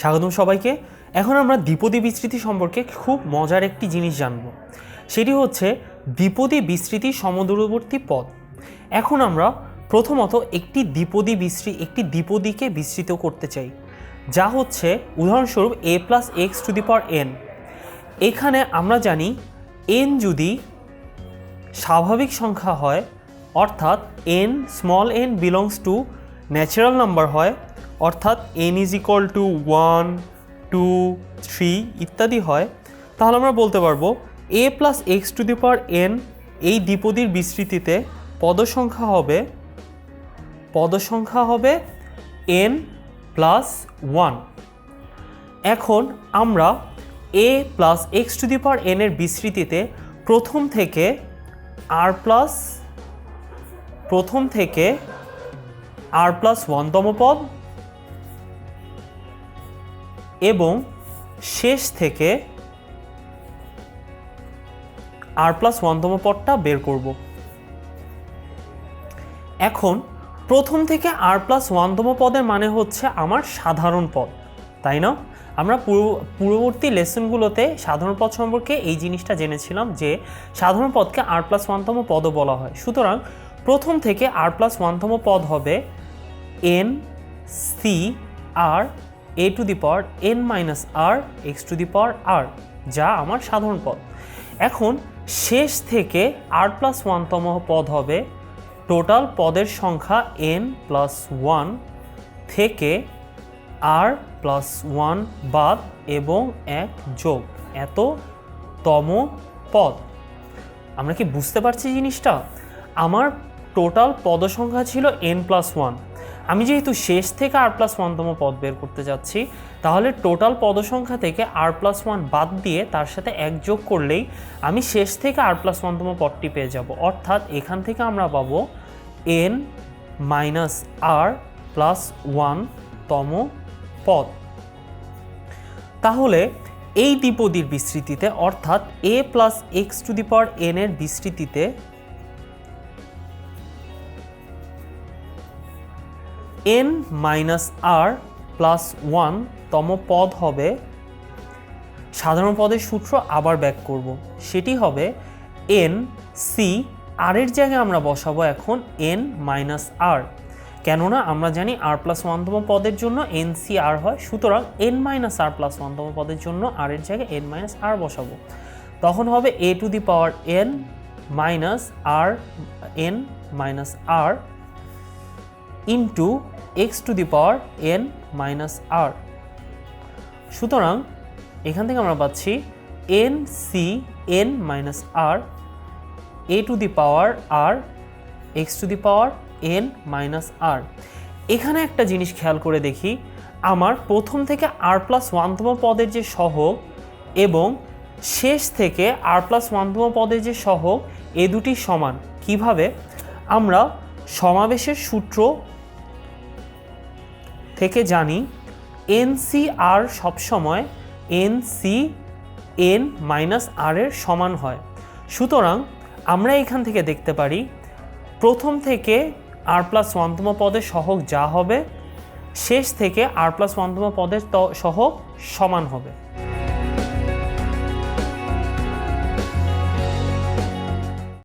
স্বাগতম সবাইকে। এখন আমরা দ্বিপদী বিস্তৃতি সম্পর্কে খুব মজার একটি জিনিস জানব। সেটি হচ্ছে দ্বিপদী বিস্তৃতি সমদূরবর্তী পদ। এখন আমরা প্রথমত একটি দ্বিপদী বিস্তৃতি একটি দ্বিপদীকে বিস্তৃত করতে চাই, যা হচ্ছে উদাহরণস্বরূপ a plus x to the power n এখানে আমরা জানি এন যদি স্বাভাবিক সংখ্যা হয়, অর্থাৎ n small n belongs to natural number হয় অর্থাৎ n is equal to one two three ইত্যাদি হয়, তাহলে আমরা বলতে পারব a plus x to the power n এই দ্বিপদীর বিস্তৃতিতে পদসংখ্যা হবে পদসংখ্যা হবে এন প্লাস ওয়ান এখন আমরা a plus x to the power n এর বিস্তৃতিতে প্রথম থেকে আর প্লাস প্রথম থেকে আর প্লাস ওয়ানতম পদ এবং শেষ থেকে আর প্লাস ওয়ানতম পদটা বের করব। এখন প্রথম থেকে আর প্লাস ওয়ানতম পদের মানে হচ্ছে আমার সাধারণ পদ, তাই না? আমরা পূর্ব- পূর্ববর্তী লেসনগুলোতে সাধারণ পদ সম্পর্কে এই জিনিসটা জেনেছিলাম যে সাধারণ পদকে আর প্লাস ওয়ানতম পদও বলা হয়। সুতরাং প্রথম থেকে আর প্লাস ওয়ানতম পদ হবে n C r a to the power n minus r x to the power r যা আমার সাধারণ পদ। এখন শেষ থেকে আর প্লাস ওয়ানতম পদ হবে টোটাল পদের সংখ্যা এন প্লাস ওয়ান থেকে আর প্লাস ওয়ান বাদ এবং এক যোগ এত তম পদ। আমরা কি বুঝতে পারছি জিনিসটা? আমার টোটাল পদ সংখ্যা ছিল এন প্লাস ওয়ান আমি যেহেতু শেষ থেকে আর প্লাস ওয়ানতম পদ বের করতে যাচ্ছি, তাহলে টোটাল পদসংখ্যা থেকে আর প্লাস ওয়ান বাদ দিয়ে তার সাথে এক যোগ করলেই আমি শেষ থেকে আর প্লাস ওয়ানতম পদটি পেয়ে যাব। অর্থাৎ এখান থেকে আমরা পাবো এন মাইনাস আর প্লাস ওয়ানতম পদ। তাহলে এই দ্বিপদীর বিস্তৃতিতে, অর্থাৎ a plus x to the power n এর বিস্তৃতিতে n minus r plus one তম পদ হবে, সাধারণ পদের সূত্র আবার ব্যাক করব। সেটি হবে এন সি আর এর জায়গায় আমরা বসাবো এখন এন মাইনাস আর কেননা আমরা জানি আর প্লাস ওয়ানতম পদের জন্য এন সি আর হয়, সুতরাং এন মাইনাস আর প্লাস ওয়ানতম পদের জন্য আর এর জায়গায় এন মাইনাস আর বসাবো। তখন হবে a to the power n minus r n minus r into x to the power n minus r সুতরাং, এখান থেকে আমরা পাচ্ছি n C n minus r a to the power r x to the power n minus r এখানে একটা জিনিস খেয়াল করে দেখি, আমার প্রথম থেকে আর প্লাস ওয়ানতম পদের যে সহগ এবং শেষ থেকে আর প্লাস ওয়ানতম পদের যে সহগ, এ দুটি সমান। কীভাবে? আমরা সমাবেশের সূত্র থেকে জানি এনসিআর সবসময় এনসি এন মাইনাস আর এর সমান হয়। সুতরাং আমরা এখান থেকে দেখতে পারি, প্রথম থেকে আর প্লাস ওয়ানতম পদের সহগ যা হবে, শেষ থেকে আর প্লাস ওয়ানতম পদের সহগ সমান হবে।